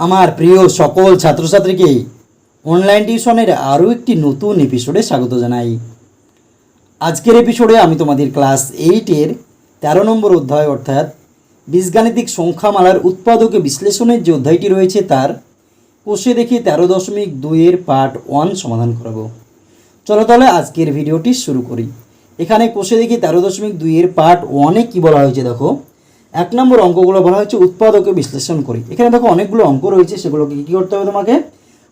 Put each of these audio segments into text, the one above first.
আমার প্রিয় সকল ছাত্রছাত্রীকে অনলাইন টিউশনের আরও একটি নতুন এপিসোডে স্বাগত জানাই। আজকের এপিসোডে আমি তোমাদের ক্লাস এইটের তেরো নম্বর অধ্যায় অর্থাৎ বীজগাণিতিক সংখ্যামালার উৎপাদক বিশ্লেষণের যে অধ্যায়টি রয়েছে তার কোষে দেখে তেরো দশমিক দুইয়ের পার্ট ওয়ান সমাধান করাবো। চলো তাহলে আজকের ভিডিওটি শুরু করি। এখানে কোষে দেখি তেরো দশমিক দুইয়ের পার্ট ওয়ানে কী বলা হয়েছে দেখো। এক নম্বর অঙ্কগুলো বলা হয়েছে উৎপাদকে বিশ্লেষণ করি। এখানে দেখো অনেকগুলো অঙ্ক রয়েছে, সেগুলোকে কী করতে হবে তোমাকে?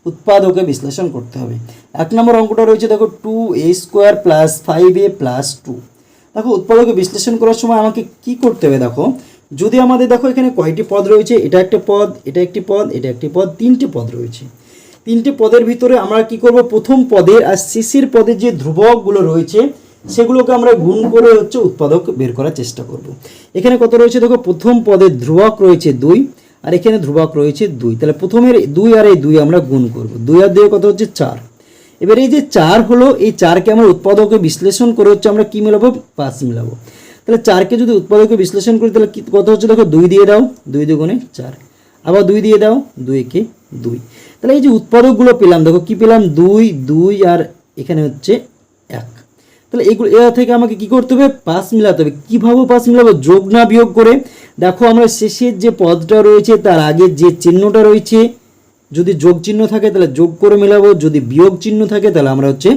উৎপাদকে বিশ্লেষণ করতে হবে। এক নম্বর অঙ্কটা রয়েছে দেখো two a square plus five a plus two দেখো উৎপাদকে বিশ্লেষণ করার সময় আমাকে কি করতে হবে দেখো? যদি আমাদের দেখো এখানে কয়টি পদ রয়েছে, এটা একটা পদ, এটা একটি পদ, এটা একটি পদ, তিনটি পদ রয়েছে। তিনটি পদের ভিতরে আমরা কি করব? প্রথম পদের আর শিশির পদের যে ধ্রুবকগুলো রয়েছে সেগুলোকে আমরা গুণ করে হচ্ছে উৎপাদক বের করার চেষ্টা করব। এখানে কত রয়েছে? দেখো, প্রথম পদে ধ্রুবক রয়েছে দুই, আর এখানে ধ্রুবক রয়েছে দুই। তাহলে প্রথমের দুই আর এই দুই আমরা গুণ করব। দুই আর দুই কত হচ্ছে? চার। এবার এই যে চার হলো, এই চারকে আমরা উৎপাদকে বিশ্লেষণ করে হচ্ছে আমরা কি মেলাবো? পাঁচ মেলাবো। তাহলে চারকে যদি উৎপাদকে বিশ্লেষণ করি, তাহলে কত হচ্ছে? দেখো, দুই দিয়ে দাও, দুই দুগুণে চার। আবার দুই দিয়ে দাও দুই একে দুই। তাহলে এই যে উৎপাদকগুলো পেলাম, দেখো, কি পেলাম? দুই দুই, আর এখানে হচ্ছে তাহলে এগুলো, এরা থেকে আমাকে কি করতে হবে? পাস মিলাতে হবে। কীভাবে পাস মিলাবো? যোগ না বিয়োগ করে। দেখো আমরা শেষের যে পদটা রয়েছে, তার আগে যে চিহ্নটা রয়েছে, যদি যোগ চিহ্ন থাকে, তাহলে যোগ করে মেলাবো। যদি বিয়োগ চিহ্ন থাকে, তাহলে আমরা হচ্ছে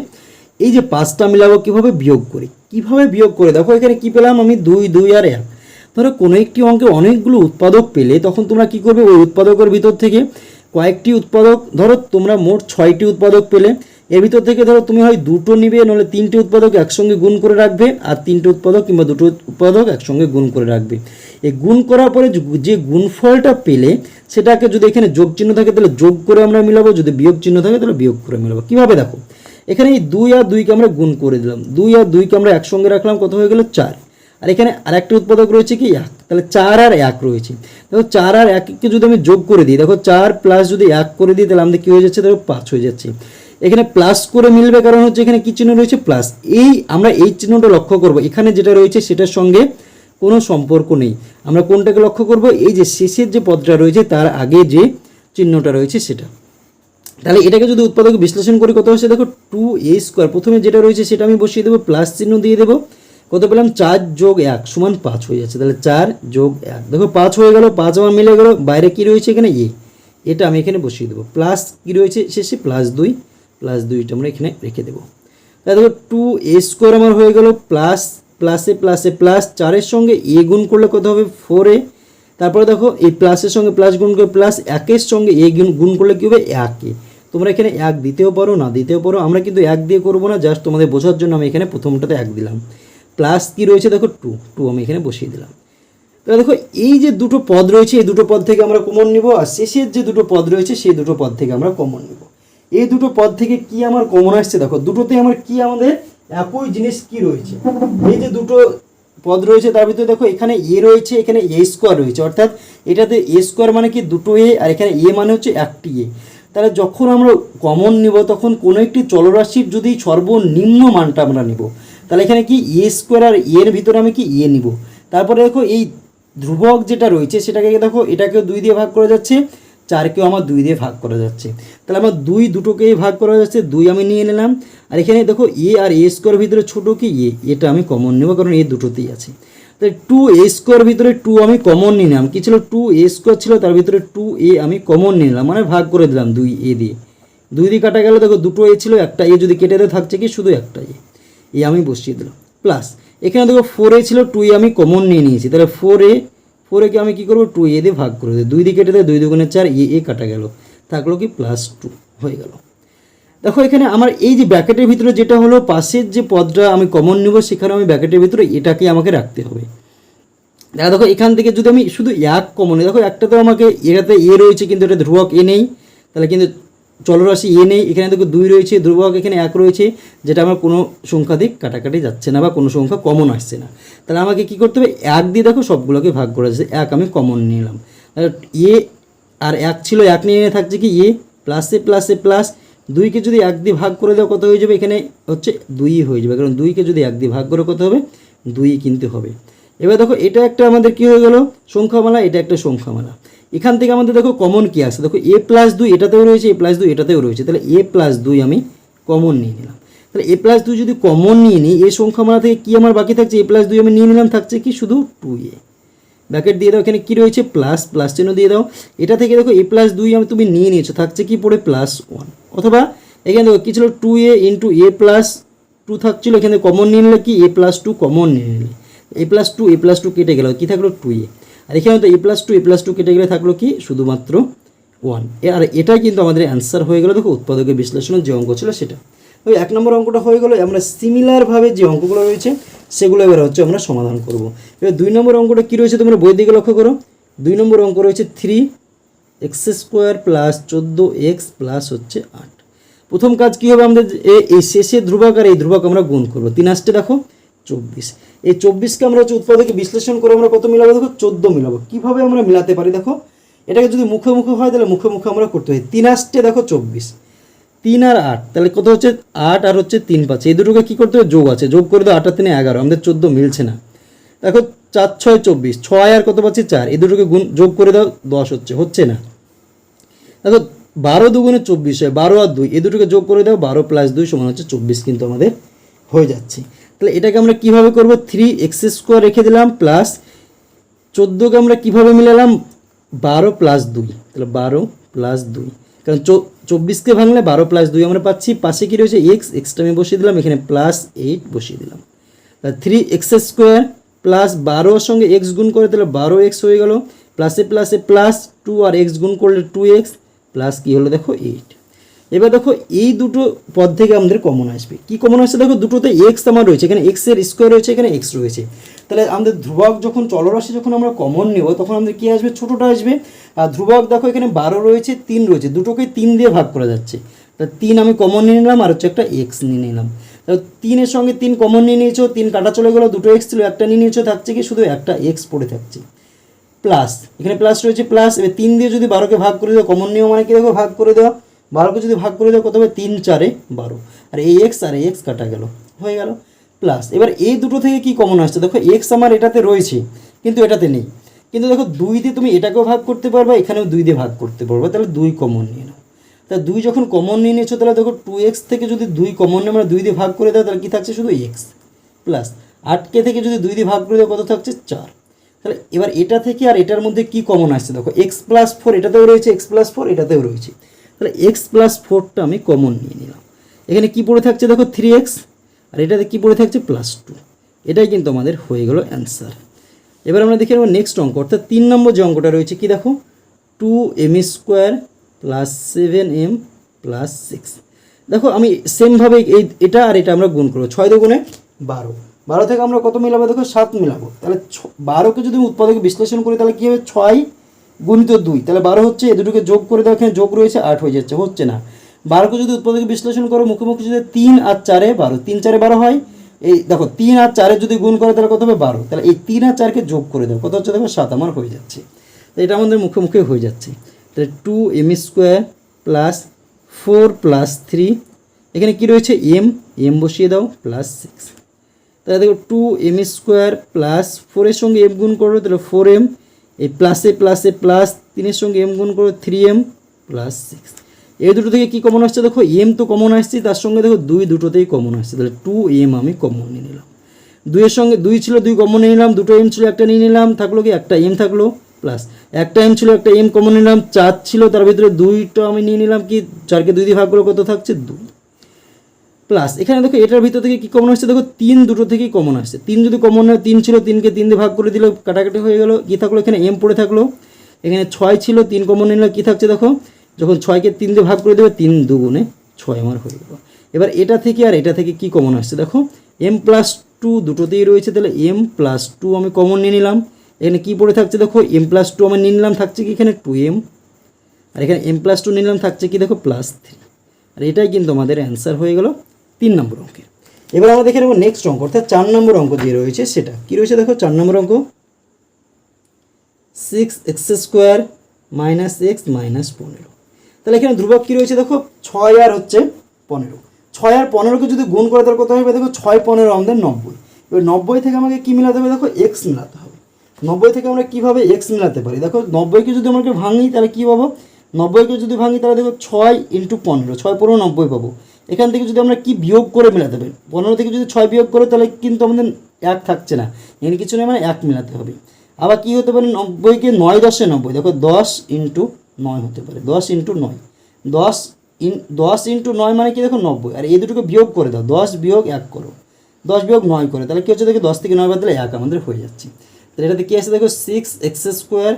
এই যে পাঁচটা মিলাবো কীভাবে বিয়োগ করি? কীভাবে বিয়োগ করে? দেখো এখানে কি পেলাম আমি? দুই দুই আর এক। ধরো কোনো একটি অঙ্কে অনেকগুলো উৎপাদক পেলে, তখন তোমরা কি করবে? ওই উৎপাদকের ভিতর থেকে কয়েকটি উৎপাদক, ধরো তোমরা মোট ছয়টি উৎপাদক পেলে এর ভিতর থেকে ধরো তুমি হয় দুটো নিবে নাহলে তিনটে উৎপাদক একসঙ্গে গুণ করে রাখবে, আর তিনটে উৎপাদক কিংবা দুটো উৎপাদক একসঙ্গে গুণ করে রাখবে। এই গুণ করার পরে যে গুণফলটা পেলে, সেটাকে যদি এখানে যোগ চিহ্ন থাকে, তাহলে যোগ করে আমরা মিলাবো, যদি বিয়োগ চিহ্ন থাকে, তাহলে বিয়োগ করে মিলাবো। কীভাবে দেখো? এখানে এই দুই আর দুইকে আমরা গুণ করে দিলাম। দুই আর দুইকে আমরা একসঙ্গে রাখলাম, কত হয়ে গেল? চার। আর এখানে আরেকটি উৎপাদক রয়েছে কি? এক। তাহলে চার আর এক রয়েছে। দেখো চার আর এককে যদি আমি যোগ করে দিই, দেখো চার প্লাস যদি এক করে দিই, তাহলে আমাদের কী হয়ে যাচ্ছে? দেখো পাঁচ হয়ে যাচ্ছে। এখানে প্লাস করে মিলবে কারণ হচ্ছে এখানে কি চিহ্ন রয়েছে? প্লাস এই আমরা এই চিহ্নটা লক্ষ্য করব। এখানে যেটা রয়েছে সেটার সঙ্গে কোনো সম্পর্ক নেই। আমরা কোনটাকে লক্ষ্য করব? এই যে শেষের যে পদটা রয়েছে তার আগে যে চিহ্নটা রয়েছে সেটা। তাহলে এটাকে যদি উৎপাদক বিশ্লেষণ করি, কত হচ্ছে? দেখো টু এ স্কোয়ার প্রথমে যেটা রয়েছে সেটা আমি বসিয়ে দেবো প্লাস চিহ্ন দিয়ে দেবো। কত পেলাম? চার যোগ এক সমান পাঁচ হয়ে যাচ্ছে। তাহলে চার যোগ এক। দেখো পাঁচ হয়ে গেল, পাঁচ আমার মিলে গেল। বাইরে কি রয়েছে এখানে? এ এটা আমি এখানে বসিয়ে দেবো। প্লাস কি রয়েছে? শেষে প্লাস দুই। প্লাস দুইটা আমরা এখানে রেখে দেবো। তাহলে দেখো টু এ স্কোয়ার আমার হয়ে গেল প্লাস প্লাসে প্লাসে প্লাস চারের সঙ্গে এ গুণ করলে কত হবে? ফোর তারপরে দেখো এই প্লাসের সঙ্গে প্লাস গুণ করে প্লাস একের সঙ্গে এ গুণ গুণ করলে কী হবে? একে তোমরা এখানে এক দিতেও পারো, না দিতেও পারো, আমরা কিন্তু এক দিয়ে করব না জাস্ট তোমাদের বোঝার জন্য আমি এখানে প্রথমটাতে এক দিলাম। প্লাস কি রয়েছে? দেখো টু টু আমি এখানে বসিয়ে দিলাম। তাহলে দেখো এই যে দুটো পদ রয়েছে, এই দুটো পদ থেকে আমরা কমন নিব, আর শেষের যে দুটো পদ রয়েছে, সেই দুটো পদ থেকে আমরা কমন নিব। এই দুটো পদ থেকে কি আমার কমন আসছে? দেখো, দুটোতে আমার কি আমাদের একই জিনিস কি রয়েছে? এই যে দুটো পদ রয়েছে, তার ভিতরে দেখো, এখানে এ রয়েছে, এখানে এ স্কোয়ার রয়েছে। অর্থাৎ এটাতে এ স্কোয়ার মানে কি দুটো এ আর এখানে এ মানে হচ্ছে একটি এ তাহলে যখন আমরা কমন নিব, তখন কোনো একটি চলরাশির যদি সর্বনিম্ন মানটা আমরা নিব, তাহলে এখানে কি এ স্কোয়ার আর এর ভিতরে আমি কি এ নিব? তারপরে দেখো, এই ধ্রুবক যেটা রয়েছে, সেটাকে দেখো, এটাকেও দুই দিয়ে ভাগ করা যাচ্ছে। চারকেও আমার দুই দিয়ে ভাগ করা যাচ্ছে। তাহলে আমার দুই দুটোকেই ভাগ করা যাচ্ছে, দুই আমি নিয়ে নিলাম। আর এখানে দেখো, এ আর এ স্কোয়ার ভিতরে ছোটো কি? এ, এটা আমি কমন নেব, কারণ এ দুটোতেই আছে। তাহলে টু এ স্কোয়ার ভিতরে টু আমি কমন নিলাম। কি ছিল? টু এ স্কোয়ার ছিল, তার ভিতরে টু এ আমি কমন নিলাম মানে ভাগ করে দিলাম দুই এ দিয়ে। দুই দিয়ে কাটা গেল, দেখো দুটো এ ছিল, একটা এ যদি কেটে দেয় থাকছে কি? শুধু একটা এ। এ আমি বসিয়ে দিলাম। প্লাস এখানে দেখো ফোর এ ছিল টু এ আমি কমন নিয়ে নিয়েছি। তাহলে ফোর এ ফোর একে আমি কী করব? টু এ দিয়ে ভাগ করে দিই। দুই দিয়ে কেটে দেয় দুই দুগুণে চার, এ এ কাটা গেল। থাকল কি প্লাস টু হয়ে গেল। দেখো, এখানে আমার এই যে ব্যাকেটের ভিতরে যেটা হলো, পাশের যে পদটা আমি কমন নেব, সেখানে আমি ব্যাকেটের ভিতরে এটাকে আমাকে রাখতে হবে। দেখা, দেখো, এখান থেকে যদি আমি শুধু এক কমন দেখো, একটা তো আমাকে এটাতে এ রয়েছে, কিন্তু এটা ধ্রুবক এ নেই। তাহলে কিন্তু চলরাশি এ নেই, এখানে দেখো দুই রয়েছে, ধ্রুবক এখানে এক রয়েছে, যেটা আমার কোনো সংখ্যা দিক কাটাকাটি যাচ্ছে না বা কোনো সংখ্যা কমন আসছে না। তাহলে আমাকে কি করতে হবে? এক দিয়ে দেখো সবগুলোকে ভাগ করে যাচ্ছে, এক আমি কমন নিলাম। এ আর এক ছিল, এক নিয়ে নিয়ে থাকছে কি? এ প্লাসে প্লাসে প্লাস দুইকে যদি এক দিয়ে ভাগ করে দেওয়া কত হয়ে যাবে? এখানে হচ্ছে দুই হয়ে যাবে, কারণ দুইকে যদি এক দিয়ে ভাগ করে কত হবে? দুই কিনতে হবে। এবার দেখো এটা একটা আমাদের কি হয়ে গেল? সংখ্যামালা, এটা একটা সংখ্যামালা। এখান থেকে আমাদের দেখো কমন কি আছে দেখো এ প্লাস দুই এটাতেও রয়েছে এ প্লাস দুই এটাতেও রয়েছে তাহলে এ প্লাস দুই আমি কমন নিয়ে নিলাম তাহলে এ প্লাস দুই যদি কমন নিয়ে নিই সংখ্যা মালা থেকে কী আমার বাকি থাকছে এ প্লাস দুই আমি নিয়ে নিলাম থাকছে কি শুধু টু এ ব্যাকেট দিয়ে দাও এখানে কী রয়েছে প্লাস প্লাস চিহ্ন দিয়ে দাও এটা থেকে দেখো এ প্লাস দুই আমি তুমি নিয়ে নিয়েছো থাকছে কি পড়ে প্লাস ওয়ান অথবা এখানে দেখো কী ছিল two a into a plus two থাকছিল এখানে কমন নিয়ে নিলে কি এ প্লাস টু কমন নিয়ে নিলে a plus two a plus two কেটে গেল কী থাকল টু এ আর এখানে তো a plus two a plus two কেটে গেলে থাকল কি? শুধুমাত্র ওয়ান আর এটাই কিন্তু আমাদের অ্যান্সার হয়ে গেল, দেখো উৎপাদকের বিশ্লেষণের যে অঙ্ক ছিল সেটা। ওই এক নম্বর অঙ্কটা হয়ে গেলো, আমরা সিমিলারভাবে যে অঙ্কগুলো রয়েছে, সেগুলো এবার হচ্ছে আমরা সমাধান করব। এবার দুই নম্বর অঙ্কটা কী রয়েছে তোমরা বই দিকে লক্ষ্য করো। দুই নম্বর অঙ্ক রয়েছে থ্রি এক্স স্কোয়ার প্লাস চোদ্দ এক্স প্লাস হচ্ছে আট। প্রথম কাজ কী হবে আমাদের? এই শেষে ধ্রুবক আর এই ধ্রুবক আমরা গুণ করব। তিন আসতে দেখো, চব্বিশ। এই চব্বিশকে আমরা হচ্ছে উৎপাদকে বিশ্লেষণ করে আমরা কত মিলাবো? দেখো, চোদ্দ মিলাবো। কীভাবে আমরা মিলাতে পারি? দেখো, এটাকে যদি মুখে মুখে হয়, তাহলে মুখে মুখে আমরা করতে হয় তিন আসতে দেখো, চব্বিশ। তিন আর আট, তাহলে কত হচ্ছে? আট আর হচ্ছে তিন পাঁচ। এই দুটোকে কী করতে হবে? যোগ আছে। যোগ করে দাও আর তিনে এগারো। আমাদের চোদ্দ মিলছে না। দেখো, চার, ছয়, চব্বিশ। ছয় আর কত পাচ্ছি? চার। এই দুটোকে গুণ, যোগ করে দাও, দশ হচ্ছে। হচ্ছে না। দেখো, বারো দুগুণে চব্বিশ হয়। বারো আর দুই। এই দুটোকে যোগ করে দাও, বারো প্লাস দুই সমান হচ্ছে চব্বিশ কিন্তু আমাদের হয়ে যাচ্ছে। তাহলে এটাকে আমরা কীভাবে করব? থ্রি এক্স স্কোয়ার রেখে দিলাম প্লাস চোদ্দোকে আমরা কীভাবে মিলালাম? বারো প্লাস দুই। তাহলে বারো প্লাস দুই। কারণ চব্বিশকে ভাঙলে বারো প্লাস দুই আমরা পাচ্ছি। পাশে কী রয়েছে? এক্স এক্সটা আমি বসিয়ে দিলাম, এখানে প্লাস এইট বসিয়ে দিলাম। তাহলে থ্রি এক্স স্কোয়ার প্লাস বারোর সঙ্গে এক্স গুণ করে তাহলে বারো এক্স হয়ে গেল। প্লাসে প্লাসে প্লাস টু আর এক্স গুণ করলে টু এক্স প্লাস কী হলো দেখো? এইট এবার দেখো, এই দুটো পদ থেকে আমাদের কমন আসবে। কি কমন আসছে? দেখো, দুটোতে এক্স আমার রয়েছে। এখানে এক্সের স্কোয়ার রয়েছে, এখানে এক্স রয়েছে। তাহলে আমাদের ধ্রুবক যখন চলরাশি যখন আমরা কমন নেব, তখন আমাদের কি আসবে? ছোটোটা আসবে। আর ধ্রুবক দেখো, এখানে বারো রয়েছে, তিন রয়েছে। দুটোকে তিন দিয়ে ভাগ করা যাচ্ছে। তা তিন আমি কমন নিয়ে নিলাম, আর হচ্ছে একটা এক্স নিয়ে নিলাম। তিনের সঙ্গে তিন কমন নিয়ে নিয়েছো, তিন কাটা চলে গেলো, দুটো এক্স ছিল, একটা নিয়ে নিয়েছো, থাকছে কি? শুধু একটা এক্স পড়ে থাকছে। প্লাস এখানে প্লাস রয়েছে প্লাস এবার তিন দিয়ে যদি বারোকে ভাগ করে দেওয়া কমন নিয়ম মানে কি? দেখো, ভাগ করে দেওয়া বারোকে যদি ভাগ করে দেওয়া কত হবে? তিন চারে বারো। আর এই এক্স আর এই এক্স কাটা গেল। হয়ে গেল। প্লাস এবার এই দুটো থেকে কি কমন আসছে? দেখো এক্স আমার এটাতে রয়েছে, কিন্তু এটাতে নেই। কিন্তু দেখো, দুই দিয়ে তুমি এটাকেও ভাগ করতে পারবে, এখানেও দুই দিয়ে ভাগ করতে পারবে। তাহলে দুই কমন নিয়ে নাও। তা দুই যখন কমন নিয়ে নিয়েছো, তাহলে দেখো টু এক্স থেকে যদি দুই কমন নিয়ে আমরা দুই দিয়ে ভাগ করে দাও, তাহলে কী থাকছে? শুধু এক্স প্লাস আটকে থেকে যদি দুই দিয়ে ভাগ করে দাও, কত থাকছে? চার। তাহলে এবার এটা থেকে আর এটার মধ্যে কি কমন আসছে? দেখো এক্স প্লাস ফোর এটাতেও রয়েছে এক্স প্লাস ফোর এটাতেও রয়েছে। তাহলে এক্স প্লাস ফোরটা আমি কমন নিয়ে নিলাম। এখানে কি পড়ে থাকছে দেখো থ্রি এক্স আর এটাতে কি পড়ে থাকছে প্লাস টু এটাই কিন্তু আমাদের হয়ে গেল অ্যান্সার এবার আমরা দেখে নেব নেক্সট অঙ্ক। অর্থাৎ তিন নম্বর যে অঙ্কটা রয়েছে কি দেখো? Two m square plus seven m plus six দেখো আমি সেমভাবে এই, এটা আর এটা আমরা গুণ করব। ছয় দুগুণে বারো। বারো থেকে আমরা কত মিলাবো? দেখো সাত মিলাবো। তাহলে ছ- বারোকে যদি আমি উৎপাদকে বিশ্লেষণ করি, তাহলে কী হবে? ছয় গুণিত দুই। তাহলে বারো হচ্ছে, এ দুটোকে যোগ করে দাও, এখানে যোগ রয়েছে, আট হয়ে যাচ্ছে, হচ্ছে না। বারোকে যদি উৎপাদকে বিশ্লেষণ করো মুখে মুখে যদি তিন আর চারে বারো, তিন চারে বারো হয়, এই দেখো, তিন আর চারে যদি গুণ করে, তাহলে কত হবে বারো। তাহলে এই তিন আর চারকে যোগ করে দাও, কত হচ্ছে দেখো, সাত আমার হয়ে যাচ্ছে। তো এটা আমাদের মুখে মুখে হয়ে যাচ্ছে। তাহলে two m square plus four plus three এখানে কি রয়েছে এম এম বসিয়ে দাও প্লাস সিক্স তাহলে দেখো টু এম স্কোয়ার প্লাস ফোরের সঙ্গে এম গুণ করো, তাহলে ফোর এম এই প্লাসে প্লাসে প্লাস তিনের সঙ্গে এম গুণ করো থ্রি এম প্লাস সিক্স এই দুটো থেকে কি কমন আসছে? দেখো এম তো কমন আসছে, তার সঙ্গে দেখো দুই দুটোতেই কমন আসছে। তাহলে টু এম আমি কমন নিয়ে নিলাম। দুইয়ের সঙ্গে দুই ছিল, দুই কমন নিয়ে নিলাম, দুটো এম ছিল, একটা নিয়ে নিলাম, থাকল কি? একটা এম থাকল প্লাস একটা এম ছিল, একটা এম কমন নিলাম, চার ছিল, তার ভিতরে দুইটা আমি নিয়ে নিলাম কি? চারকে দুই দিয়ে ভাগ করলে কত থাকছে? দুই। প্লাস এখানে দেখো, এটার ভিতর থেকে কি কমন আসছে? দেখো, তিন দুটো থেকেই কমন আসছে। তিন যদি কমন হয়, তিন ছিল, তিনকে তিন দিয়ে ভাগ করে দিল, কাটাকাটি হয়ে গেল, কী থাকল? এখানে এম পড়ে থাকল। এখানে ছয় ছিল, তিন কমন নিলে কী থাকছে দেখো? যখন ছয়কে তিন দিয়ে ভাগ করে দেবে, তিন দুগুণে ছয় আমার হয়ে গেল। এবার এটা থেকে আর এটা থেকে কি কমন আসছে? দেখো এম প্লাস টু দুটোতেই রয়েছে, তাহলে এম প্লাস টু আমি কমন নিয়ে নিলাম। এখানে কী পড়ে থাকছে দেখো? এম প্লাস টু আমি নিয়ে নিলাম, থাকছে কি এখানে টু এম আর এখানে এম প্লাস টু নিলাম, থাকছে কি দেখো? প্লাস থ্রি আর এটাই কিন্তু আমাদের অ্যান্সার হয়ে গেল। তিন নম্বর অঙ্কের এবার আমরা দেখে নেব নেক্সট অঙ্ক, অর্থাৎ চার নম্বর অঙ্ক যে রয়েছে সেটা। কী রয়েছে দেখো? চার নম্বর অঙ্ক। Six x square minus x minus পনেরো। তাহলে এখানে ধ্রুবক কী রয়েছে দেখো? ছয় আর হচ্ছে পনেরো। ছয় আর পনেরোকে যদি গুণ করে, তাহলে কত হবে? দেখো, ছয় পনেরো আমাদের নব্বই। এবার নব্বই থেকে আমাকে কী মিলাতে হবে? দেখো এক্স মিলাতে হবে। নব্বই থেকে আমরা কীভাবে এক্স মেলাতে পারি? দেখো, নব্বইকে যদি আমরা ভাঙি, তাহলে কী পাবো? নব্বইকে যদি ভাঙি, তাহলে দেখো, ছয় ইন্টু পনেরো, ছয় পনেরো, নব্বই পাবো। এখান থেকে যদি আমরা কি বিয়োগ করে মেলাতে পারি? পনেরো থেকে যদি ছয় বিয়োগ করে, তাহলে কিন্তু আমাদের এক থাকছে না। এখানে কিছু নেই মানে এক মেলাতে হবে। আবার কী হতে পারে? নব্বইকে নয় দশে নব্বই। দেখো, দশ ইন্টু নয় হতে পারে। দশ ইন্টু নয়। দশ ইন, দশ ইন্টু নয় মানে কি? দেখো, নব্বই। আর এই দুটোকে বিয়োগ করে দাও। দশ বিয়োগ এক করো। দশ বিয়োগ নয় করে। তাহলে কী হচ্ছে? দেখো, দশ থেকে নয় বাদ দিলে এক আমাদের হয়ে যাচ্ছে। তাহলে এটাতে কী আছে? দেখো সিক্স এক্স স্কোয়ার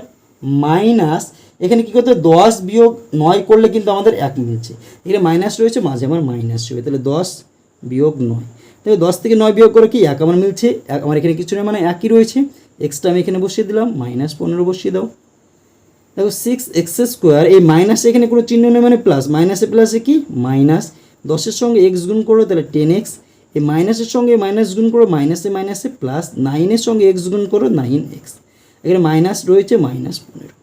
মাইনাস, এখানে কী করতে? দশ বিয়োগ নয় করলে কিন্তু আমাদের এক মিলছে। এখানে মাইনাস রয়েছে, মাঝে আমার মাইনাস হবে তাহলে দশ বিয়োগ নয়। তাহলে দশ থেকে নয় বিয়োগ করে কি? এক আমার মিলছে। এক আমার এখানে কিছু নেই মানে একই রয়েছে। এক্সটা আমি এখানে বসিয়ে দিলাম, মাইনাস পনেরো বসিয়ে দাও। দেখো সিক্স এক্স স্কোয়ার এই মাইনাস এখানে কোনো চিহ্ন নেই মানে প্লাস মাইনাসে প্লাসে কি? মাইনাস দশের সঙ্গে এক্স গুণ করো, তাহলে টেন এক্স এই মাইনাসের সঙ্গে মাইনাস গুণ করো মাইনাসে মাইনাসে প্লাস নাইনের সঙ্গে এক্স গুণ করো নাইন এক্স এখানে মাইনাস রয়েছে মাইনাস পনেরো।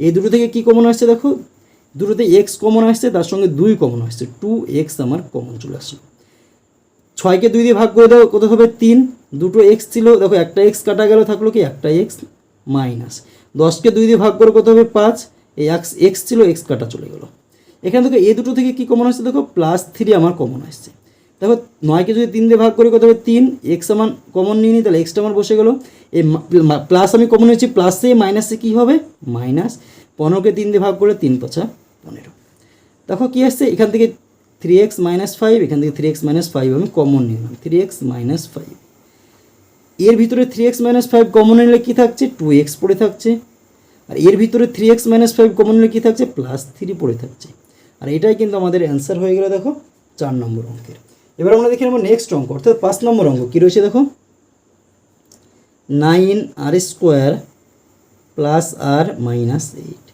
এই দুটো থেকে কি কমন আসছে দেখো? দুটোতে এক্স কমন আসছে, তার সঙ্গে দুই কমন আসছে। টু এক্স আমার কমন চলে আসলো। ছয়কে দুই দিয়ে ভাগ করে দাও, কত হবে? তিন। দুটো এক্স ছিল, দেখো একটা এক্স কাটা গেল, থাকল কি? একটা এক্স মাইনাস দশকে দুই দিয়ে ভাগ করে কত হবে? পাঁচ। এই এক্স এক্স ছিল এক্স কাটা চলে গেল। এখান থেকে এই দুটো থেকে কি কমন আসছে দেখো? প্লাস থ্রি আমার কমন আসছে। দেখো নয়কে যদি তিন দিয়ে ভাগ করি কত হবে? তিন। এক্স আমার কমন নিয়ে নিই, তাহলে এক্সটা আমার বসে গেলো। এই প্লাস আমি কমন হয়েছি প্লাসে মাইনাসে কী হবে? মাইনাস পনেরোকে তিন দিয়ে ভাগ করে তিন পাঁচা পনেরো। দেখো কী আসছে? এখান থেকে থ্রি এক্স মাইনাস ফাইভ এখান থেকে থ্রি এক্স মাইনাস ফাইভ আমি কমন নিলাম। থ্রি এক্স মাইনাস ফাইভ এর ভিতরে three x minus five common নিলে কী থাকছে? টু এক্স পড়ে থাকছে। আর এর ভিতরে three x minus five common নিলে কী থাকছে? প্লাস থ্রি পড়ে থাকছে। আর এটাই কিন্তু আমাদের অ্যান্সার হয়ে গেল, দেখো, চার নম্বর অঙ্কের। এবার আমরা দেখে নেব নেক্সট অঙ্ক, অর্থাৎ পাঁচ নম্বর অঙ্ক, কী রয়েছে দেখো? Nine r square plus r minus eight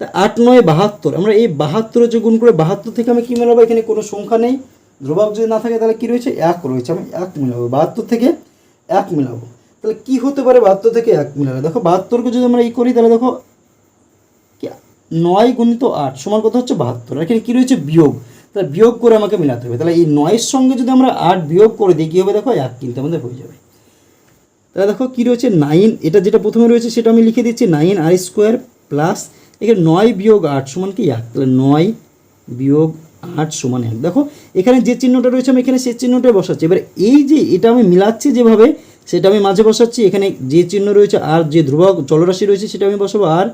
তা আট নয় বাহাত্তর, আমরা এই বাহাত্তর যে গুণ করে বাহাত্তর থেকে আমি কী মেলাবো? এখানে কোনো সংখ্যা নেই। ধ্রুবক যদি না থাকে, তাহলে কী রয়েছে? এক রয়েছে, আমি এক মেলাবো। বাহাত্তর থেকে এক মেলাবো। তাহলে কী হতে পারে বাহাত্তর থেকে এক মেলাবো দেখো, বাহাত্তরকে যদি আমরা ই করি, তাহলে দেখো নয় গুণিত আট সমান কত হচ্ছে? বাহাত্তর। এখানে কী রয়েছে? বিয়োগ। তাহলে বিয়োগ করে আমাকে মেলাতে হবে। তাহলে এই নয়ের সঙ্গে যদি আমরা আট বিয়োগ করে দিই, কী হবে? দেখো, এক কিন্তু আমাদের হয়ে যাবে। তাহলে দেখো, কী রয়েছে? নাইন, এটা যেটা প্রথমে রয়েছে, সেটা আমি লিখে দিচ্ছি, নাইন আর স্কোয়ার প্লাস এখানে নয় বিয়োগ আট সমান কি? এক। তাহলে নয় বিয়োগ আট সমান এক। দেখো, এখানে যে চিহ্নটা রয়েছে, আমি এখানে সেই চিহ্নটাই বসাচ্ছি। এবার এই যে এটা আমি মিলাচ্ছি যেভাবে, সেটা আমি মাঝে বসাচ্ছি। এখানে যে চিহ্ন রয়েছে, আর যে ধ্রুবক চলরাশি রয়েছে, সেটা আমি বসাবো, আর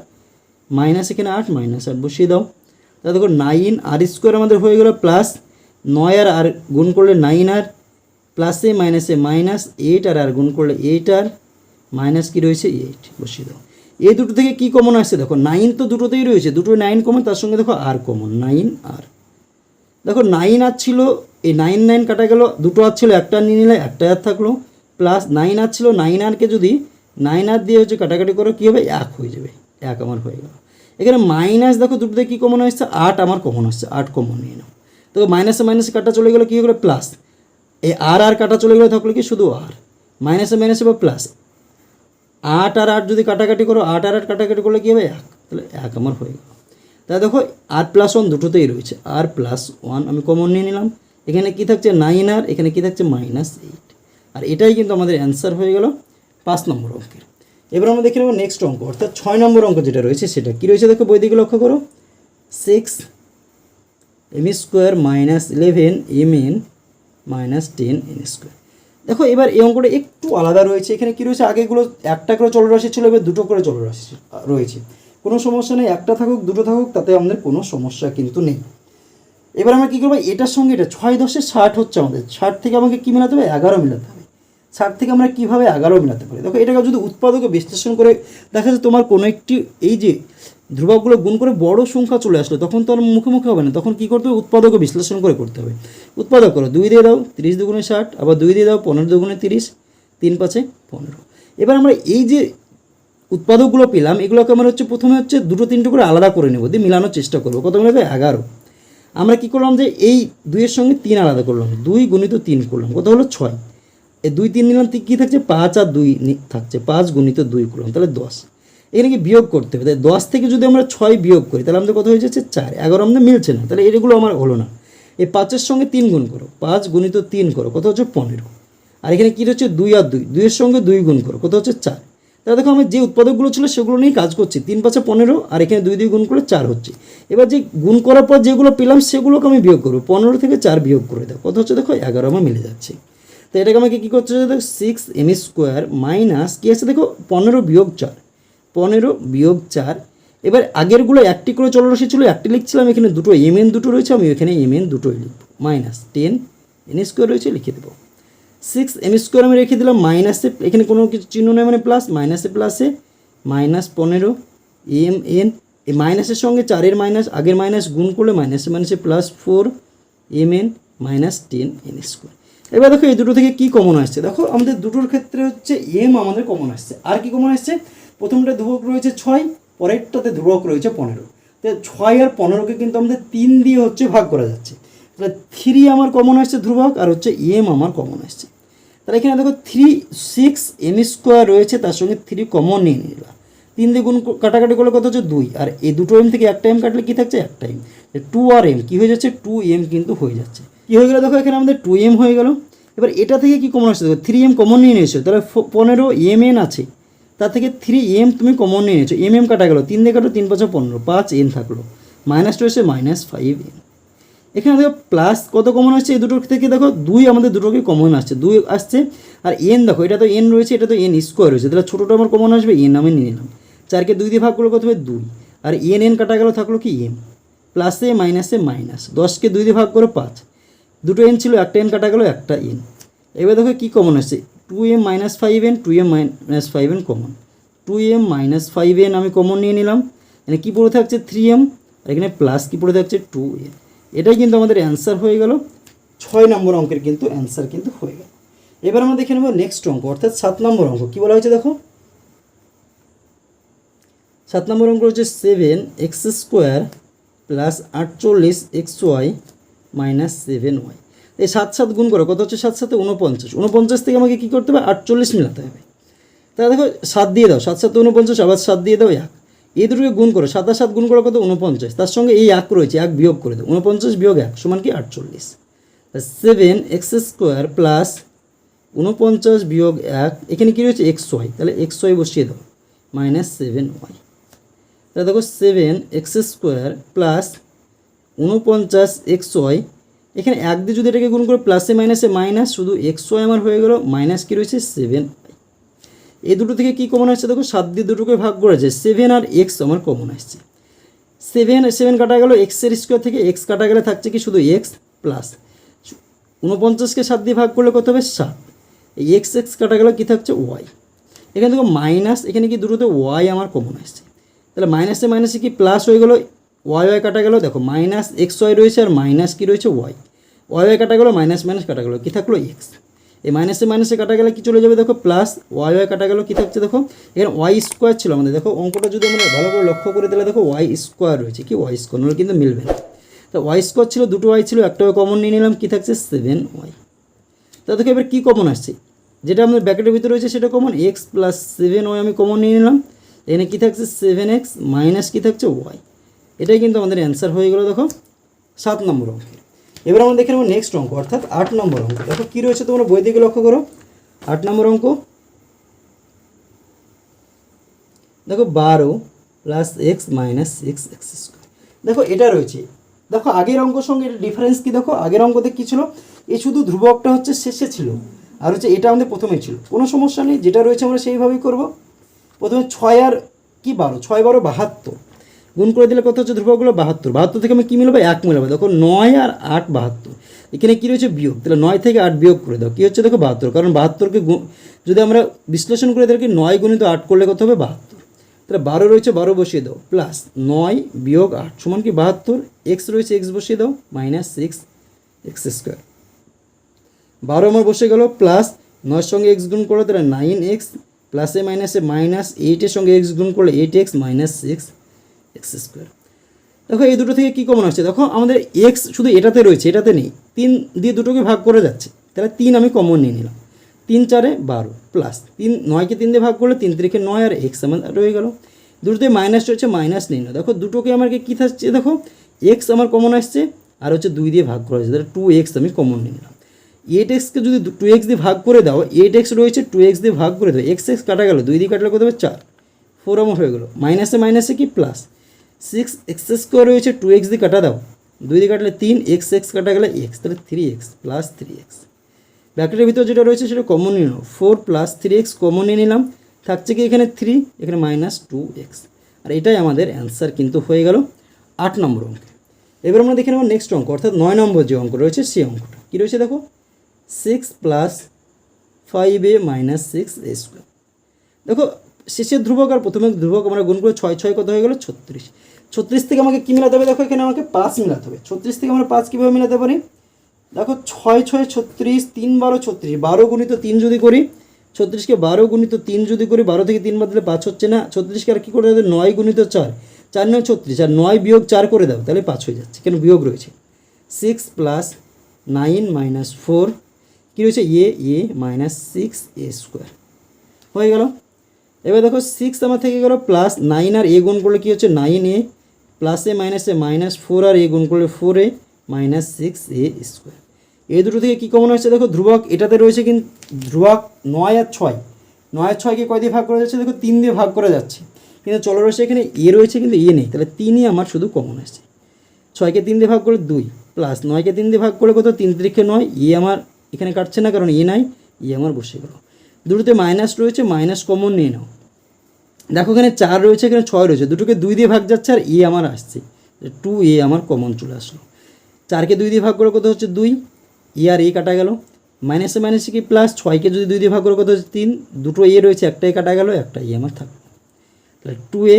মাইনাস এখানে আট, মাইনাস আট বসিয়ে দাও। তাহলে দেখো নাইন আর স্কোয়ার আমাদের হয়ে গেল প্লাস নয় আর আর গুণ করলে নাইন আর প্লাসে মাইনাসে মাইনাস এইট আর আর গুণ করলে এইট আর মাইনাস কী রয়েছে এইট বসিয়ে দাও। এই দুটো থেকে কি কমন আসছে? দেখো নাইন তো দুটোতেই রয়েছে, দুটো নাইন কমন তার সঙ্গে দেখো আর কমন নাইন আর দেখো নাইন আর ছিল, এই নাইন নাইন কাটা গেল, দুটো আর ছিল, একটা নিয়ে নিলে একটা আর থাকল প্লাস নাইন আর ছিল নাইন আরকে যদি নাইন আর দিয়ে হচ্ছে কাটাকাটি করো, কী হবে? এক হয়ে যাবে, এক আমার হয়ে গেল। এখানে মাইনাস দেখো দুটোতে কী কমন আসছে আট, আমার কমন আসছে আট কমন নিয়ে নাও। তো মাইনাসে মাইনাসে কাটা চলে গেলো কী হয়ে প্লাস এই আর আর কাটা চলে গেলে থাকল কি? শুধু আর মাইনাসে মাইনাসে বা প্লাস আট আর আট যদি কাটাকাটি করো, আট আর আট কাটাকাটি করলে কী হবে? এক। তাহলে এক আমার হয়ে গেল। তাহলে দেখো আর প্লাস ওয়ান দুটোতেই রয়েছে। আর প্লাস ওয়ান আমি কমন নিয়ে নিলাম। এখানে কি থাকছে? নাইন আর এখানে কি থাকছে? মাইনাস এইট আর এটাই কিন্তু আমাদের অ্যান্সার হয়ে গেল পাঁচ নম্বর অঙ্কের। এবার আমরা দেখে নেব নেক্সট অঙ্ক, অর্থাৎ ছয় নম্বর অঙ্ক যেটা রয়েছে সেটা কী রয়েছে? দেখো বই দিকে লক্ষ্য করো। Six m square minus eleven m n minus ten n square দেখো এবার এই অঙ্কটা একটু আলাদা রয়েছে। এখানে কী রয়েছে? আগেগুলো একটা করে চলরাশি ছিল, এবার দুটো করে চলরাশি রয়েছে। কোনো সমস্যা নেই, একটা থাকুক, দুটো থাকুক, তাতে আমাদের কোনো সমস্যা কিন্তু নেই। এবার আমরা কী করব? এটার সঙ্গে এটা ছয় দশে ষাট হচ্ছে আমাদের। ষাট থেকে আমাকে কী মেলাতে হবে? এগারো মেলাতে হবে। ষাট থেকে আমরা কীভাবে এগারো মেলাতে পারি? দেখো, এটাকে যদি উৎপাদকে বিশ্লেষণ করে দেখা যায় তোমার কোনো একটি, এই যে ধ্রুবকগুলো গুণ করে বড় সংখ্যা চলে আসলো, তখন তো আর মুখোমুখি হবে না। তখন কী করতে হবে? উৎপাদকে বিশ্লেষণ করে করতে হবে। উৎপাদক করো, দুই দিয়ে দাও, তিরিশ দুগুণে ষাট, আবার দুই দিয়ে দাও, পনেরো দুগুণে তিরিশ, তিন পাঁচে পনেরো। এবার আমরা এই যে উৎপাদকগুলো পেলাম, এগুলোকে আমরা হচ্ছে প্রথমে হচ্ছে দুটো তিনটে করে আলাদা করে নেব, দিয়ে মিলানোর চেষ্টা করব। কত মিলাবে এগারো। আমরা কী করলাম যে এই দুইয়ের সঙ্গে তিন আলাদা করলাম, দুই গুণিত তিন করলাম, কত হলো? ছয়। এই দুই তিন নিলাম কী থাকছে? পাঁচ আর দুই থাকছে। পাঁচ গুণিত দুই করলাম। তাহলে দশ। এখানে কি বিয়োগ করতে হবে? তাই দশ থেকে যদি আমরা ছয় বিয়োগ করি, তাহলে আমাদের কত হয়ে যাচ্ছে? চার। এগারো আমাদের মিলছে না। তাহলে এগুলো আমার হলো না। এই পাঁচের সঙ্গে তিন গুণ করো। পাঁচ গুণিত তিন করো। কত হচ্ছে? পনেরো। আর এখানে কী হচ্ছে? দুই আর দুই। দুইয়ের সঙ্গে দুই গুণ করো। কত হচ্ছে? চার। তাহলে দেখো, আমি যে উৎপাদকগুলো ছিল, সেগুলো নিয়েই কাজ করছি। তিন পাঁচে পনেরো, আর এখানে দুই দুই গুণ করে চার হচ্ছে। এবার যে গুণ করার পর যেগুলো পেলাম, সেগুলোকে আমি বিয়োগ করব। পনেরো থেকে চার বিয়োগ করে দাও। কত হচ্ছে? দেখো, এগারো আমার মিলে যাচ্ছে। তো এটাকে আমাকে কী করতে হচ্ছে দেখো? সিক্স এম স্কোয়ার মাইনাস কী আছে দেখো? পনেরো বিয়োগ চার। পনেরো বিয়োগ চার। এবার আগেরগুলো একটি করে চলরসি ছিল, একটি লিখছিলাম, এখানে দুটো এম এন দুটো রয়েছে, আমি এখানে এম এন দুটোই লিখব। মাইনাস টেন এন স্কোয়ার রয়েছে, লিখে দেবো। সিক্স এম স্কোয়ার আমি রেখে দিলাম মাইনাসে এখানে কোনো কিছু চিহ্ন নেই মানে প্লাস মাইনাসে প্লাসে মাইনাস পনেরো এম এন এই মাইনাসের সঙ্গে চারের মাইনাস আগের মাইনাস গুণ করলে মাইনাসে মাইনাসে plus four m n minus ten n square এবার দেখো এই দুটো থেকে কি কমন আসছে? দেখো আমাদের দুটোর ক্ষেত্রে হচ্ছে এম আমাদের কমন আসছে। আর কি কমন আসছে? প্রথমটা ধ্রুবক রয়েছে ছয়, পরেরটাতে ধ্রুবক রয়েছে পনেরো। তো ছয় আর পনেরোকে কিন্তু আমাদের তিন দিয়ে হচ্ছে ভাগ করা যাচ্ছে। তাহলে থ্রি আমার কমন আসছে ধ্রুবক, আর হচ্ছে এম আমার কমন আসছে। তাহলে এখানে দেখো থ্রি সিক্স এম স্কোয়ার রয়েছে, তার সঙ্গে থ্রি কমন নিয়ে নিলাম তিন দিয়ে গুণ কাটাকাটি করলে কত হচ্ছে দুই? আর এই দুটো এম থেকে একটা এম কাটলে কী থাকছে? একটা এম টু আর এম কী হয়ে যাচ্ছে? টু এম কিন্তু হয়ে যাচ্ছে। কী হয়ে গেলো? দেখো, এখানে আমাদের টু এম হয়ে গেল। এবার এটা থেকে কি কমন আসছে? দেখো থ্রি এম কমন নিয়ে নিয়েছো। তাহলে পনেরো এম এন আছে। তার থেকে থ্রি এম তুমি কমন নিয়ে নিয়েছো। এম এম কাটা গেলো। তিন দিয়ে কাটো, তিন পাঁচশো পনেরো। পাঁচ এন থাকল। মাইনাস রয়েছে মাইনাস ফাইভ এন এখানে দেখো প্লাস কত কমন আসছে? এই দুটোর থেকে দেখো, দুই আমাদের দুটোকে কমন আসছে। দুই আসছে। আর এন দেখো, এটা তো এন রয়েছে, এটা তো এন স্কোয়ার রয়েছে। তাহলে ছোটোটা আমার কমন আসবে এন আমি নিয়ে নিলাম। চারকে দুই দিয়ে ভাগ করলে কত হবে? দুই। আর এন এন কাটা গেল, থাকল কি এম প্লাসে মাইনাসে মাইনাস দশকে দুই দিয়ে ভাগ করে, পাঁচ। দুটো এন ছিল, একটা এন কাটা গেল, একটা এন এবার দেখো কী কমন আসছে two m minus five n two m minus five n common two m minus five n আমি কমন নিয়ে নিলাম। এখানে কী পড়ে থাকছে? থ্রি এম আর এখানে প্লাস কী পড়ে থাকছে? টু এন এটাই কিন্তু আমাদের অ্যান্সার হয়ে গেল। ছয় নম্বর অঙ্কের কিন্তু অ্যান্সার কিন্তু হয়ে গেল। এবার আমরা দেখে নেব নেক্সট অঙ্ক, অর্থাৎ সাত নম্বর অঙ্ক। কী বলা হয়েছে দেখো? সাত নম্বর অঙ্ক হচ্ছে সেভেন এক্স স্কোয়ার প্লাস আটচল্লিশ x y minus seven y. এই সাত সাত গুণ করো, কত হচ্ছে? সাত সাথে উনপঞ্চাশ উনপঞ্চাশ থেকে আমাকে কী করতে হবে? আটচল্লিশ মিলাতে হবে। তাহলে দেখো, সাত দিয়ে দাও, সাত সাথে উনপঞ্চাশ আবার সাত দিয়ে দাও এক। এই দুটোকে গুণ করো, সাত আর সাত গুণ করো কত? উনপঞ্চাশ তার সঙ্গে এই এক রয়েছে, এক বিয়োগ করে দাও। উনপঞ্চাশ বিয়োগ এক সমান কি? আটচল্লিশ। সেভেন এক্স স্কোয়ার প্লাস উনপঞ্চাশ বিয়োগ এক, এখানে কী রয়েছে? X y. তাহলে এক্স ওয়াই বসিয়ে দাও, মাইনাস সেভেন ওয়াই। তাহলে দেখো, সেভেন এক্স স্কোয়ার প্লাস উনপঞ্চাশ এক্স ওয়াই, এখানে এক দিয়ে যদি এটাকে গুণ করে প্লাসে মাইনাসে মাইনাস শুধু এক্স ওয়াই আমার হয়ে গেল মাইনাস কী রয়েছে? সেভেন এই দুটো থেকে কী কমন আসছে? দেখো, সাত দিয়ে দুটোকে ভাগ করেছে সেভেন আর এক্স আমার কমন আসছে। সেভেন সেভেন কাটা গেল এক্সের স্কোয়ার থেকে এক্স কাটা গেলে থাকছে কি? শুধু এক্স প্লাস উনপঞ্চাশকে সাত দিয়ে ভাগ করলে কত হবে? সাত। এই এক্স এক্স কাটা গেল, কী থাকছে? ওয়াই এখানে দেখো মাইনাস এখানে কি দুটোতে ওয়াই আমার কমন আসছে। তাহলে মাইনাসে মাইনাসে কি প্লাস হয়ে গেলো? ওয়াই ওয়াই কাটা গেলো দেখো মাইনাস এক্স ওয়াই রয়েছে আর মাইনাস কি রয়েছে? ওয়াই ওয়াই ওয়াই কাটা গেলো মাইনাস মাইনাস কাটা গেলো কী থাকল? এক্স এই মাইনাসে মাইনাসে কাটা গেলে কি চলে যাবে? দেখো প্লাস ওয়াই ওয়াই কাটা গেলো কী থাকছে? দেখো এখানে ওয়াই স্কোয়ার ছিল আমাদের। দেখো, অঙ্কটা যদি আমরা ভালো করে লক্ষ্য করে, তাহলে দেখো ওয়াই স্কোয়ার রয়েছে। কি ওয়াই স্কোয়ার নাহলে কিন্তু মিলবে না। তো ওয়াই স্কোয়ার ছিল, দুটো ওয়াই ছিল একটা কমন নিয়ে নিলাম, কী থাকছে? সেভেন ওয়াই তা দেখো, এবার কী কমন আসছে? যেটা আমাদের ব্যাকেটের ভিতরে রয়েছে, সেটা common x plus seven y আমি কমন নিয়ে নিলাম। এখানে কী থাকছে? সেভেন এক্স মাইনাস কী থাকছে? ওয়াই এটাই কিন্তু আমাদের অ্যান্সার হয়ে গেলো, দেখো, সাত নম্বর অঙ্কের এবার আমরা দেখে নেব নেক্সট অঙ্ক, অর্থাৎ আট নম্বর অঙ্ক। দেখো, কী রয়েছে তোমরা বই দিকে লক্ষ্য করো? আট নম্বর অঙ্ক। দেখো, বারো plus x minus six x square দেখো, এটা রয়েছে। দেখো, আগের অঙ্কর সঙ্গে এটা ডিফারেন্স কী? দেখো, আগের অঙ্কতে কী ছিল? এই শুধু ধ্রুবকটা হচ্ছে শেষে ছিল, আর হচ্ছে এটা আমাদের প্রথমে ছিল। কোনো সমস্যা নেই, যেটা রয়েছে আমরা সেইভাবেই করব। প্রথমে ছয় আর কি বারো? ছয় বারো বাহাত্তর। গুণ করে দিলে কত হচ্ছে? ধ্রুবকগুলো বাহাত্তর। বাহাত্তর থেকে আমি কী মিলাবো? এক মিলাবো। দেখো নয় আর আট বাহাত্তর। এখানে কী রয়েছে? বিয়োগ। তাহলে নয় থেকে আট বিয়োগ করে দাও। কী হচ্ছে? দেখো বাহাত্তর। কারণ বাহাত্তরকে যদি আমরা বিশ্লেষণ করে দেখি নয় গুণিত আট করলে কত হবে? বাহাত্তর। তাহলে বারো রয়েছে, বারো বসিয়ে দাও। প্লাস নয় বিয়োগ আট সমান কি বাহাত্তর? এক্স রয়েছে এক্স বসিয়ে দাও। মাইনাস সিক্স এক্স স্কোয়ার বারো আমার বসে গেল। প্লাস নয়ের সঙ্গে এক্স গুণ করলে তাহলে নাইন এক্স প্লাসে মাইনাসে মাইনাস এইটের সঙ্গে এক্স গুণ করলে eight x minus six x square. দেখো, এই দুটো থেকে কী কমন আসছে? দেখো, আমাদের এক্স শুধু এটাতে রয়েছে, এটাতে নেই। তিন দিয়ে দুটোকে ভাগ করে যাচ্ছে। তাহলে তিন আমি কমন নিয়ে নিলাম। তিন চারে বারো প্লাস তিন, নয়কে তিন দিয়ে ভাগ করলে তিন তিরিখে নয় আর এক্স আমার রয়ে গেল। দুটোতে মাইনাস রয়েছে মাইনাস নিয়ে দেখো, দুটোকে আমাকে কী থাকছে? দেখো, এক্স আমার কমন আসছে, আর হচ্ছে দুই দিয়ে ভাগ করা হয়েছে। তাহলে টু এক্স আমি কমন নিয়ে নিলাম। এইট এক্সকে যদি টু এক্স দিয়ে ভাগ করে দাও এইট এক্স রয়েছে টু এক্স দিয়ে ভাগ করে দাও, এক্স এক্স কাটা গেল, দুই দিয়ে কাটলে কত হবে? চার। ফোর আমার হয়ে গেলো। মাইনাসে মাইনাসে কি? প্লাস সিক্স এক্স স্কোয়ার রয়েছে টু এক্স দিয়ে কাটা দাও। দুই দিয়ে কাটলে তিন এক্স এক্স কাটা গেলে এক্স তাহলে three x plus three x ব্র্যাকেটের ভিতর যেটা রয়েছে সেটা কমন নিয়ে four plus three x common নিয়ে নিলাম। থাকছে কি এখানে থ্রি এখানে মাইনাস টু এক্স আর এটাই আমাদের অ্যান্সার কিন্তু হয়ে গেল আট নম্বর অঙ্কে। এবার আমরা দেখে নেব নেক্সট অঙ্ক, অর্থাৎ নয় নম্বর যে অঙ্ক রয়েছে সেই অঙ্কটা। কী রয়েছে দেখো? Six plus five a minus six a square দেখো শেষের ধ্রুবক আর প্রথমে ধ্রুবক আমরা গুণ করে ছয় ছয় কত হয়ে গেলো? ছত্রিশ। ছত্রিশ থেকে আমাকে কী মেলাতে হবে? দেখো এখানে আমাকে পাঁচ মেলাতে হবে। ছত্রিশ থেকে আমরা পাঁচ কীভাবে মেলাতে পারি? দেখো ছয় ছয়, ছত্রিশ, তিন, বারো, ছত্রিশ। বারো গুণিত তিন যদি করি, ছত্রিশকে বারো গুণিত তিন যদি করি, বারো থেকে তিন বাদ দিলে পাঁচ হচ্ছে না। ছত্রিশকে আর কী করে দেবে? নয় গুণিত চার। চার নয়, ছত্রিশ। আর নয় বিয়োগ চার করে দাও, তাহলে পাঁচ হয়ে যাচ্ছে। কেন বিয়োগ রয়েছে। Six plus nine minus four কী রয়েছে? A a minus six a square হয়ে গেল। এবার দেখো সিক্স আমার থেকে গেল প্লাস নাইন আর এ গুণ করলে কী হচ্ছে? নাইন এ প্লাসে মাইনাসে মাইনাস ফোর আর এ গুণ করলে four a minus six a square এই দুটো থেকে কী কমন হচ্ছে? দেখো ধ্রুবক এটাতে রয়েছে কিন্তু ধ্রুবক নয় আর ছয়। নয় আর ছয়কে কয় দিয়ে ভাগ করা যাচ্ছে? দেখো তিন দিয়ে ভাগ করা যাচ্ছে। কিন্তু চলো রয়েছে এখানে এ রয়েছে কিন্তু এ নেই। তাহলে তিনই আমার শুধু কমন আসছে ছয়কে তিন দিয়ে ভাগ করলে দুই। প্লাস নয়কে তিন দিয়ে ভাগ করলে কত? তিন তিরিখে নয়। এ আমার এখানে কাটছে না কারণ এ নাই। ই আমার বসে গেল। দুটোতে মাইনাস রয়েছে মাইনাস কমন নিয়ে নাও। দেখো এখানে চার রয়েছে, এখানে ছয় রয়েছে, দুটোকে দুই দিয়ে ভাগ যাচ্ছে আর এ আমার আসছে। টু এ আমার কমন চলে আসলো। চারকে দুই দিয়ে ভাগ করে কত হচ্ছে? দুই। ই আর এ কাটা গেল। মাইনাসে মাইনাসে কি প্লাস ছয়কে যদি দুই দিয়ে ভাগ করে কত হচ্ছে? তিন। দুটো এ রয়েছে, একটাই কাটা গেল, একটা ই আমার থাকল। তাহলে টু এ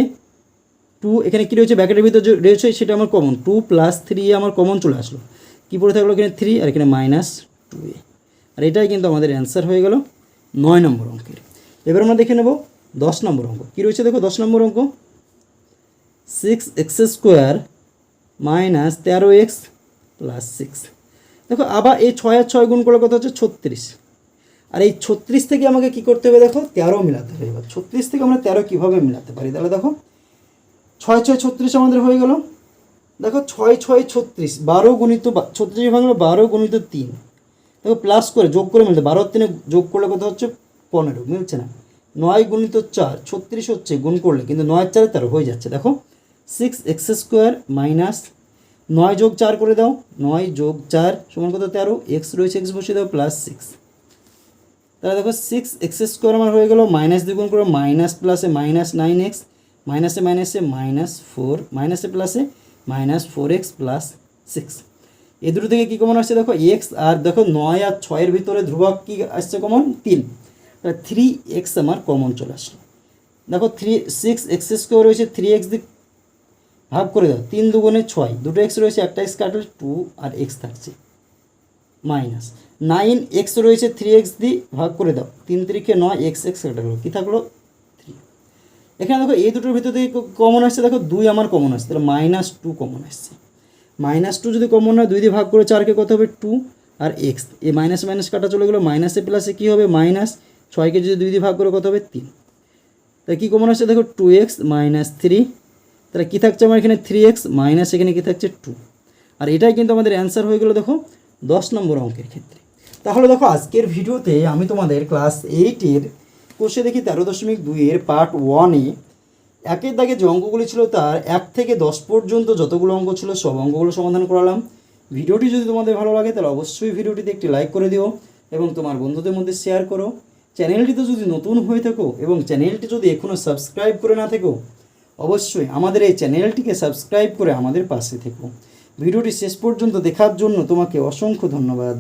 টু এখানে কী রয়েছে? ব্যাকেটের ভিতরে রয়েছে, সেটা আমার common two plus three a আমার কমন চলে আসলো। কী পড়ে থাকল এখানে? থ্রি আর এখানে মাইনাস টু এ আর এটাই কিন্তু আমাদের অ্যান্সার হয়ে গেল। নয় নম্বর অঙ্কের। এবার আমরা দেখে নেব দশ নম্বর অঙ্ক। কী রয়েছে দেখো দশ নম্বর অঙ্ক? সিক্স এক্স স্কোয়ার মাইনাস তেরো এক্স প্লাস সিক্স দেখো, আবার এই ছয় আর ছয় গুণ করে কত হচ্ছে? ছত্রিশ। আর এই ছত্রিশ থেকে আমাকে কি করতে হবে দেখো? তেরো মিলাতে হবে। এবার ছত্রিশ থেকে আমরা তেরো কীভাবে মিলাতে পারি? তাহলে দেখো, ছয় ছয় ছত্রিশ আমাদের হয়ে গেল। দেখো, ছয় ছয় ছত্রিশ, বারো গুণিত ছত্রিশ ভাঙলো বারো গুণিত তিন। দেখো প্লাস করে যোগ করে মিলতে বারো তিনে যোগ করলে কত হচ্ছে? পনেরো মিলছে না? নয় গুণিত চার, ছত্রিশ হচ্ছে গুণ করলে, কিন্তু নয় চারে তেরো হয়ে যাচ্ছে। দেখো সিক্স এক্স স্কোয়ার মাইনাস নয় যোগ চার করে দাও। নয় যোগ চার সমান কত? তেরো। এক্স রয়েছে এক্স বসিয়ে দাও প্লাস সিক্স তাহলে দেখো সিক্স এক্স স্কোয়ার আমার হয়ে গেল মাইনাস দ্বিগুণ করে মাইনাস প্লাসে মাইনাস নাইন এক্স মাইনাসে মাইনাসে মাইনাস ফোর মাইনাসে প্লাসে minus four x plus six এই দুটো থেকে কী কমন আসছে দেখো? এক্স আর দেখো নয় আর ছয়ের ভিতরে ধ্রুবক কী আসছে কমন তিন। তাহলে থ্রি এক্স আমার কমন চলে আসলো। দেখো থ্রি সিক্স এক্স স্কোয়ার রয়েছে থ্রি এক্স দিক ভাগ করে দাও, তিন দুগুণে ছয়। দুটো এক্স রয়েছে, একটা এক্স কাটলে টু আর এক্স থাকছে। মাইনাস নাইন এক্স রয়েছে থ্রি এক্স দিয়ে ভাগ করে দাও। তিন তিরিখে নয় এক্স এক্স কেটে গেলো কী থাকল? থ্রি এখানে দেখো এই দুটোর ভিতর থেকে কমন আসছে, দেখো দুই আমার কমন আসছে, তাহলে মাইনাস টু কমন আসছে। মাইনাস টু যদি কমন হয়, দুই দিয়ে ভাগ করে চারকে কত হবে? টু আর এক্স এই মাইনাস মাইনাস কাটা চলে গেলো মাইনাসে প্লাসে কী হবে? মাইনাস ছয়কে যদি দুই দিয়ে ভাগ করে কত হবে? তিন. তাহলে কী কমন আসছে? দেখো টু এক্স মাইনাস থ্রি তাহলে কী থাকছে আমার এখানে থ্রি এক্স মাইনাস এখানে কী থাকছে? টু আর এটাই কিন্তু আমাদের অ্যান্সার হয়ে গেলো, দেখো, দশ নম্বর অঙ্কের ক্ষেত্রে। তাহলে দেখো, আজকের ভিডিওতে আমি তোমাদের ক্লাস এইটের কোষে দেখি তেরো দশমিক দুইয়ের পার্ট ওয়ানে একের দাগে যে অঙ্কগুলি ছিল তার এক থেকে দশ পর্যন্ত যতগুলো অঙ্ক ছিল সব অঙ্কগুলো সমাধান করালাম। ভিডিওটি যদি তোমাদের ভালো লাগে, তাহলে অবশ্যই ভিডিওটিতে একটি লাইক করে দিও এবং তোমার বন্ধুদের মধ্যে শেয়ার করো। চ্যানেলটিতে যদি নতুন হয়ে থাকো এবং চ্যানেলটি যদি এখনও সাবস্ক্রাইব করে না থেকো, অবশ্যই আমাদের এই চ্যানেলটিকে সাবস্ক্রাইব করে আমাদের পাশে থেকো। ভিডিওটি শেষ পর্যন্ত দেখার জন্য তোমাকে অসংখ্য ধন্যবাদ।